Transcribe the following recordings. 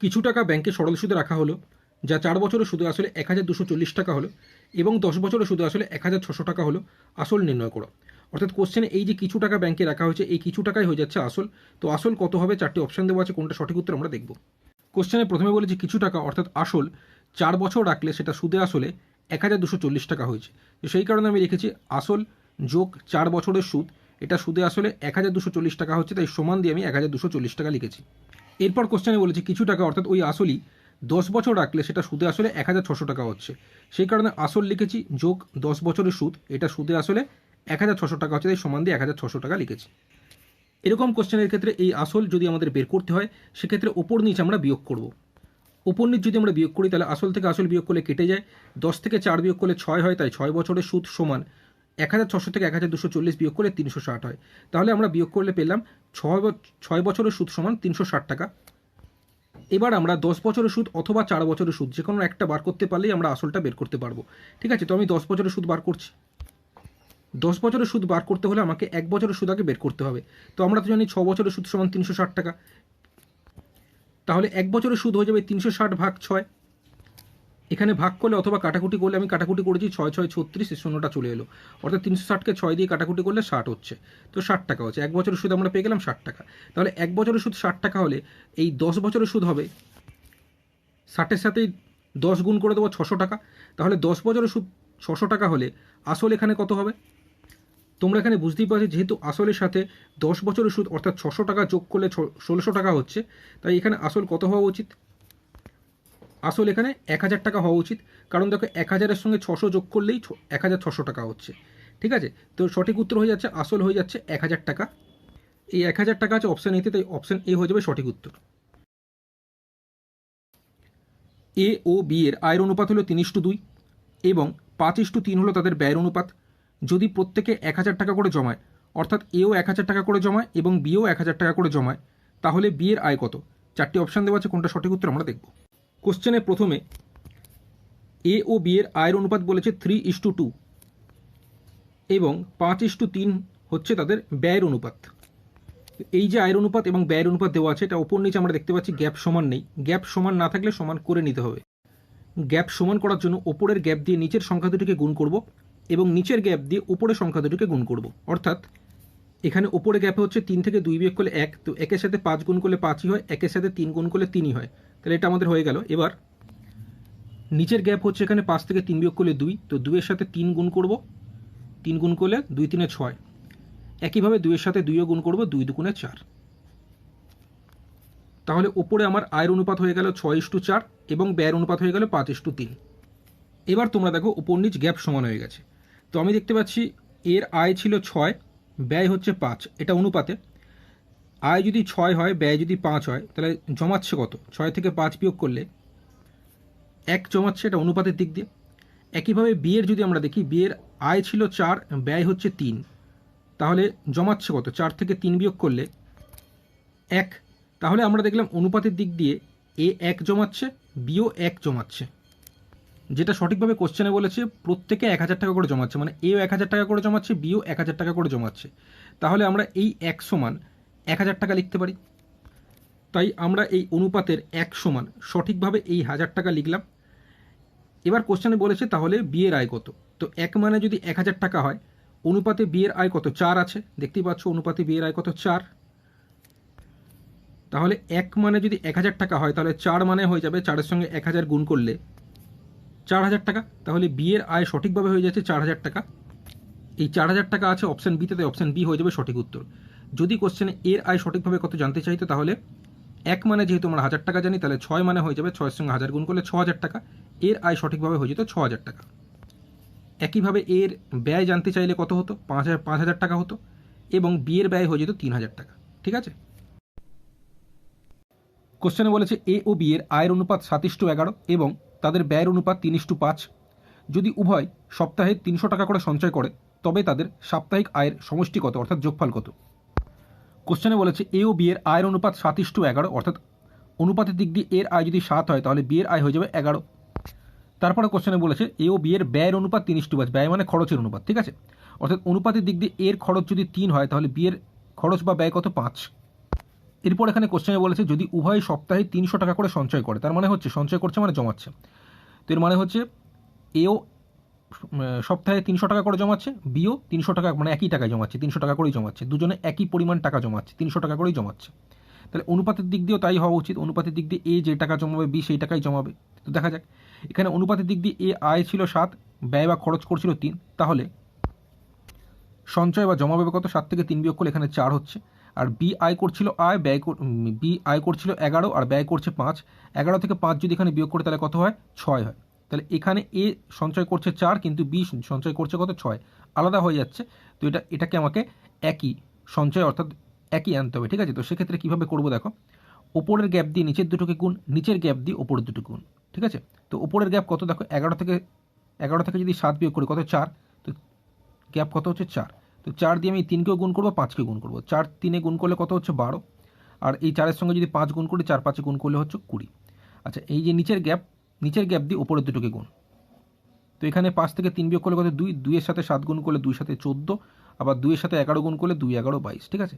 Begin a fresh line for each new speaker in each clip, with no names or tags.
কিছু টাকা ব্যাংকে সরল সুদে রাখা হলো, যা চার বছরের সুদে আসলে এক হাজার দুশো চল্লিশ টাকা হলো এবং দশ বছরের সুদে আসলে এক হাজার ছশো টাকা হলো আসল নির্ণয় করো। অর্থাৎ কোশ্চেনে এই যে কিছু টাকা ব্যাংকে রাখা হয়েছে, এই কিছু টাকাই হয়ে যাচ্ছে আসল। তো আসল কত হবে, চারটি অপশন দেওয়া আছে, কোনটা সঠিক উত্তর আমরা দেখব। কোশ্চেনে প্রথমে বলেছি কিছু টাকা, অর্থাৎ আসল, চার বছর রাখলে সেটা সুদে আসলে এক হাজার দুশো চল্লিশ টাকা হয়েছে। তো সেই কারণে আমি রেখেছি আসল যোগ চার বছরের সুদ, এটা সুদে আসলে এক হাজার দুশো চল্লিশ টাকা হচ্ছে, তাই সমান দিয়ে আমি এক হাজার দুশো চল্লিশ টাকা লিখেছি। এরপর কোশ্চেনে বলেছি, কিছু টাকা অর্থাৎ ওই আসলই দশ বছর রাখলে সেটা সুদে আসলে এক হাজার ছশো টাকা হচ্ছে। সেই কারণে আসল লিখেছি যোগ দশ বছরের সুদ, এটা সুদে আসলে এক হাজার ছশো টাকা হচ্ছে, তাই সমান দিয়ে এক হাজার ছশো টাকা লিখেছি। এরকম কোশ্চেনের ক্ষেত্রে এই আসল যদি আমাদের বের করতে হয়, সেক্ষেত্রে ওপর নিচ আমরা বিয়োগ করব। ওপর নিচ যদি আমরা বিয়োগ করি, তাহলে আসল থেকে আসল বিয়োগ করলে কেটে যায়। দশ থেকে চার বিয়োগ করলে ছয় হয়, তাই ছয় বছরের সুদ সমান এক হাজার ছশো থেকে এক হাজার দুশো চল্লিশ বিয়োগ করলে তিনশো ষাট হয়। তাহলে আমরা বিয়োগ করলে পেলাম ছয় ছয় বছরের সুদ সমান তিনশো ষাট টাকা। এবার আমরা দশ বছরের সুদ অথবা চার বছরের সুদ, যে কোনো একটা বার করতে পারলেই আমরা আসলটা বের করতে পারব। ঠিক আছে, তো আমি দশ বছরের সুদ বার করছি। দশ বছরের সুদ বার করতে হলে আমাকে এক বছরের সুদ আগে বের করতে হবে। তো আমরা তো জানি ছ বছরের সুদ সমান তিনশো ষাট টাকা। তাহলে এক বছরের সুদ হয়ে যাবে তিনশো ষাট ভাগ ছয়। এখানে ভাগ করলে অথবা কাটাকুটি করলে আমি কাটাকুটি করেছি ছয় ছয় ছত্রিশ, এই শূন্যটা চলে এলো। অর্থাৎ তিনশো ষাটকে ছয় দিয়ে কাটাকুটি করলে ষাট হচ্ছে। তো ষাট টাকা হচ্ছে। এক বছরের সুদ আমরা পেয়ে গেলাম ষাট টাকা। তাহলে এক বছরের সুদ ষাট টাকা হলে এই দশ বছরের সুদ হবে ষাটের সাথেই দশ গুণ করে দেবো ছশো টাকা। তাহলে দশ বছরের সুদ ছশো টাকা হলে আসল এখানে কত হবে? তোমরা এখানে বুঝতেই পারছ, যেহেতু আসলের সাথে দশ বছরের সুদ অর্থাৎ ছশো টাকা যোগ করলে ষোলোশো টাকা হচ্ছে, তাই এখানে আসল কত হওয়া উচিত? আসল এখানে এক হাজার টাকা হওয়া উচিত। কারণ দেখো, এক হাজারের সঙ্গে ছশো যোগ করলেই এক হাজার ছশো টাকা হচ্ছে। ঠিক আছে? তো সঠিক উত্তর হয়ে যাচ্ছে, আসল হয়ে যাচ্ছে এক হাজার টাকা। এই এক হাজার টাকা আছে অপশান এতে তাই অপশান এ হয়ে যাবে সঠিক উত্তর। এ ও বি এর আয়ের অনুপাত হলো তিন ইস্টু দুই এবং পাঁচ ইস্টু তিন হলো তাদের ব্যয়ের অনুপাত। যদি প্রত্যেকে এক হাজার টাকা করে জমায়, অর্থাৎ এও এক হাজার টাকা করে জমায় এবং বিও এক হাজার টাকা করে জমায়, তাহলে বিয়ের আয় কত? চারটি অপশান দেওয়া আছে, কোনটা সঠিক উত্তর আমরা দেখব। কোশ্চেনে প্রথমে এ ও বি এর আয়ের অনুপাত বলেছে থ্রি ইস্টু টু টু এবং পাঁচ ইস্টু তিন হচ্ছে তাদের ব্যয়ের অনুপাত। এই যে আয়ের অনুপাত এবং ব্যয়ের অনুপাত দেওয়া আছে, এটা ওপর নিচে আমরা দেখতে পাচ্ছি গ্যাপ সমান নেই। গ্যাপ সমান না থাকলে সমান করে নিতে হবে। গ্যাপ সমান করার জন্য ওপরের গ্যাপ দিয়ে নিচের সংখ্যা দুটিকে গুণ করব এবং নিচের গ্যাপ দিয়ে উপরের সংখ্যা দুটিকে গুণ করব। অর্থাৎ, এখানে ওপরে গ্যাপে হচ্ছে তিন থেকে দুই বিয়োগ করলে এক, তো একের সাথে পাঁচ গুণ করলে পাঁচই হয়, একের সাথে তিন গুণ করলে তিনই হয়। তাহলে এটা আমাদের হয়ে গেল। এবার নিচের গ্যাপ হচ্ছে এখানে পাঁচ থেকে তিন বিয়োগ করলে দুই। তো দুইয়ের সাথে তিন গুণ করব। তিন গুণ করলে দুই তিনে ছয়। একইভাবে দুইয়ের সাথে দুইও গুণ করব, দুই দুগুণে চার। তাহলে ওপরে আমার আয়ের অনুপাত হয়ে গেল ছয় ইস্টু চার এবং ব্যয়ের অনুপাত হয়ে গেল পাঁচ ইস্টু তিন। এবার তোমরা দেখো উপর নিচ গ্যাপ সমান হয়ে গেছে। তো আমি দেখতে পাচ্ছি এর আয় ছিল ছয়, ব্যয় হচ্ছে পাঁচ। এটা অনুপাতে। আয় যদি ছয় হয়, ব্যয় যদি পাঁচ হয়, তাহলে জমাচ্ছে কত? ছয় থেকে পাঁচ বিয়োগ করলে এক জমাচ্ছে, এটা অনুপাতের দিক দিয়ে। একইভাবে বিয়ের যদি আমরা দেখি, বিয়ের আয় ছিল চার, ব্যয় হচ্ছে তিন। তাহলে জমাচ্ছে কত? চার থেকে তিন বিয়োগ করলে এক। তাহলে আমরা দেখলাম অনুপাতের দিক দিয়ে এ এক জমাচ্ছে, বিও এক জমাচ্ছে। যেটা সঠিকভাবে কোশ্চেনে বলেছে, প্রত্যেকে এক হাজার টাকা করে জমাচ্ছে। মানে এও এক হাজার টাকা করে জমাচ্ছে, বিও এক হাজার টাকা করে জমাচ্ছে। তাহলে আমরা এই এক সমান এক হাজার টাকা লিখতে পারি। তাই আমরা এই অনুপাতের এক সমান সঠিকভাবে এই হাজার টাকা লিখলাম। এবার কোশ্চেনে বলেছে তাহলে বিয়ের আয় কত? তো এক মানে যদি এক হাজার টাকা হয়, অনুপাতে বিয়ের আয় কত? চার আছে। দেখতেই পাচ্ছ অনুপাতে বিয়ের আয় কত? চার। তাহলে এক মানে যদি এক হাজার টাকা হয়, তাহলে চার মানে হয়ে যাবে চারের সঙ্গে এক হাজার গুণ করলে চার হাজার টাকা। তাহলে বিয়ের আয় সঠিকভাবে হয়ে যাচ্ছে চার হাজার টাকা। এই চার হাজার টাকা আছে অপশান বিতে তাই অপশান বি হয়ে যাবে সঠিক উত্তর। যদি কোশ্চেনে এর আয় সঠিকভাবে কত জানতে চাইতো তাহলে এক মানে যেহেতু আমরা হাজার টাকা জানি, তাহলে ছয় মানে হয়ে যাবে ছয়ের সঙ্গে হাজার গুণ করলে ছ হাজার টাকা। এর আয় সঠিকভাবে হয়ে যেত ছ হাজার টাকা। একইভাবে এর ব্যয় জানতে চাইলে কত হতো? পাঁচ হাজার পাঁচ হাজার টাকা হতো এবং বিয়ের ব্যয় হয়ে যেত তিন হাজার টাকা। ঠিক আছে? কোশ্চেনে বলেছে এ ও বি এর আয়ের অনুপাত সাতিশ টু এগারো এবং তাদের ব্যয়ের অনুপাত তিন টু পাঁচ। যদি উভয় সপ্তাহে তিনশো টাকা করে সঞ্চয় করে, তবে তাদের সাপ্তাহিক আয়ের সমষ্টি কত অর্থাৎ যোগফল কত? কোশ্চেনে বলেছে এ ও বি এর আয়ের অনুপাত সাতিশ টু এগারো, অর্থাৎ অনুপাতের দিক দিয়ে এর আয় যদি সাত হয়, তাহলে বিয়ের আয় হয়ে যাবে এগারো। তারপরে কোশ্চেনে বলেছে এ ও বিয়ের ব্যয়ের অনুপাত তিন টু পাঁচ ব্যয় মানে খরচের অনুপাত, ঠিক আছে? অর্থাৎ অনুপাতের দিক দিয়ে এর খরচ যদি তিন হয়, তাহলে বিয়ের খরচ বা ব্যয় কত? পাঁচ। এরপর এখানে কোশ্চেনে বলেছে, যদি উভয় সপ্তাহে তিনশো টাকা করে সঞ্চয় করে, তার মানে হচ্ছে সঞ্চয় করছে মানে জমাচ্ছে। তো এর মানে হচ্ছে, এও সপ্তাহে তিনশো টাকা করে জমাচ্ছে, বিও তিনশো টাকা মানে একই টাকায় জমাচ্ছে, তিনশো টাকা করেই জমাচ্ছে, দুজনে একই পরিমাণ টাকা জমাচ্ছে, তিনশো টাকা করেই জমাচ্ছে। তাহলে অনুপাতের দিক দিয়েও তাই হওয়া উচিত, অনুপাতের দিক দিয়ে এ যে টাকা জমাবে, বি সেই টাকাই জমাবে। তো দেখা যাক, এখানে অনুপাতের দিক দিয়ে এ আয় ছিল সাত, ব্যয় বা খরচ করছিল তিন, তাহলে সঞ্চয় বা জমাবে কত? সাত থেকে তিন বিয়োগ করলে এখানে চার হচ্ছে, আর বি আয় করছিল আয়, ব্যয় বি আয় করছিল এগারো, আর ব্যয় করছে পাঁচ, এগারো থেকে পাঁচ যদি এখানে বিয়োগ করে তাহলে কত হয়? ছয় হয়। তাহলে এখানে এ সঞ্চয় করছে চার, কিন্তু বি সঞ্চয় করছে কত? ছয়। আলাদা হয়ে যাচ্ছে। তো এটা, এটাকে আমাকে একই সঞ্চয় অর্থাৎ একই আনতে হবে, ঠিক আছে? তো সেক্ষেত্রে কীভাবে করব দেখো? ওপরের গ্যাপ দিয়ে নিচের দুটোকে গুণ, নিচের গ্যাপ দিয়ে ওপরের দুটো গুণ, ঠিক আছে? তো ওপরের গ্যাপ কত দেখো? এগারো থেকে এগারো থেকে যদি সাত বিয়োগ করি কত? চার। তো গ্যাপ কত হচ্ছে? চার। তো চার দিয়ে আমি তিনকেও গুণ করব পাঁচকে গুণ করব। চার তিনে গুণ করলে কত হচ্ছে? বারো। আর এই চারের সঙ্গে যদি পাঁচ গুণ করি, চার পাঁচে গুণ করলে হচ্ছে কুড়ি। আচ্ছা এই যে নিচের গ্যাপ নিচের গ্যাপ দিয়ে ওপরের দুটোকে গুণ। তো এখানে পাঁচ থেকে তিন বিয়োগ করলে কত? দুই, দুইয়ের সাথে সাত গুণ করলে দুই, সাথে চোদ্দ, আবার দুইয়ের সাথে এগারো গুণ করলে দুই, এগারো, বাইশ, ঠিক আছে?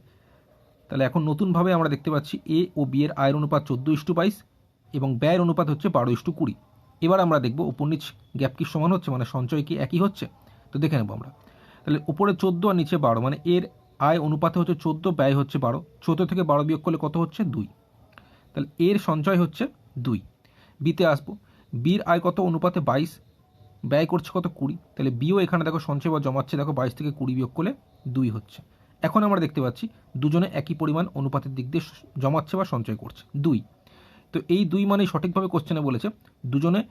তাহলে এখন নতুনভাবে আমরা দেখতে পাচ্ছি এ ও বি এর আয়ের অনুপাত চোদ্দ ইস্টু বাইশ এবং ব্যয়ের অনুপাত হচ্ছে বারো ইস্টু কুড়ি। এবার আমরা দেখব উপর নিচ গ্যাপ কি সমান হচ্ছে মানে সঞ্চয় কি একই হচ্ছে? তো দেখে নেব আমরা। তাহলে উপরে চোদ্দ আর নিচে বারো মানে এর আয় অনুপাতে হচ্ছে চোদ্দ, ব্যয় হচ্ছে বারো। চোদ্দ থেকে বারো বিয়োগ করলে কত হচ্ছে? দুই। তাহলে এর সঞ্চয় হচ্ছে দুই। বিতে আসব। বির আয় কত, অনুপাতে বাইশ, ব্যয় করছে কত, কুড়ি। তাহলে বিও এখানে দেখো সঞ্চয় বা জমাচ্ছে, দেখো বাইশ থেকে কুড়ি বিয়োগ করলে দুই হচ্ছে। এখন আমরা দেখতে পাচ্ছি দুজনে একই পরিমাণ অনুপাতের দিক দিয়ে জমাচ্ছে বা সঞ্চয় করছে, দুই। তো এই দুই মানে সঠিকভাবে কোশ্চেনে বলেছে, দুজনে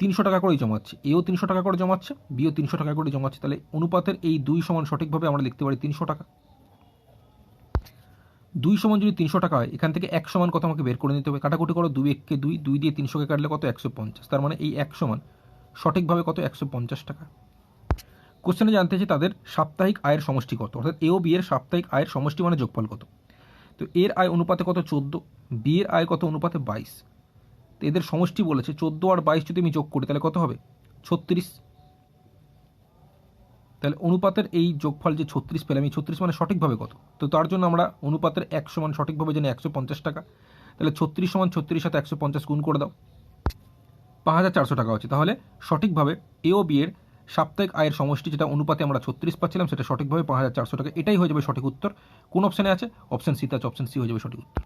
তিনশো টাকা করেই জমাচ্ছে, এও তিনশো টাকা করে জমাচ্ছে, বিও তিনশো টাকা করে জমাচ্ছে। তাহলে অনুপাতের এই দুই সমান সঠিকভাবে আমরা লিখতে পারি তিনশো টাকা। দুই সমান যদি তিনশো টাকা হয়, এখান থেকে এক সমান কত আমাকে বের করে নিতে হবে? কাটাকুটি করো দুই এককে দুই দুই দিয়ে তিনশোকে কাটলে কত? একশো পঞ্চাশ। তার মানে এই এক সমান সঠিকভাবে কত? একশো পঞ্চাশ টাকা। কোশ্চেনে জানতে চাই তাদের সাপ্তাহিক আয়ের সমষ্টি কত? অর্থাৎ এ ও বি এর সাপ্তাহিক আয়ের সমষ্টি মানে যোগফল কত? তো এর আয় অনুপাতে কত? চোদ্দ। বি এর আয় কত? অনুপাতে বাইশ। তো এদের সমষ্টি বলেছে, চোদ্দ আর বাইশ যদি আমি যোগ করি তাহলে কত হবে? ছত্রিশ। তাহলে অনুপাতের এই যোগফল যে ছত্রিশ পেলাম, এই ছত্রিশ মানে সঠিকভাবে কত? তো তার জন্য আমরা অনুপাতের এক সমান সঠিকভাবে জানি একশো পঞ্চাশ টাকা। তাহলে ছত্রিশ সমান ছত্রিশ সাথে একশো পঞ্চাশ গুণ করে দাও। পাঁচ হাজার চারশো টাকা হচ্ছে। তাহলে সঠিকভাবে এ ও বি এর সাপ্তাহিক আয়ের সমষ্টি যেটা অনুপাতে আমরা ছত্রিশ পাচ্ছিলাম, সেটা সঠিকভাবে পাঁচ হাজার চারশো টাকা। এটাই হয়ে যাবে সঠিক উত্তর। কোন অপশানে আছে? অপশন সিতে আছে অপশন সি হয়ে যাবে সঠিক উত্তর।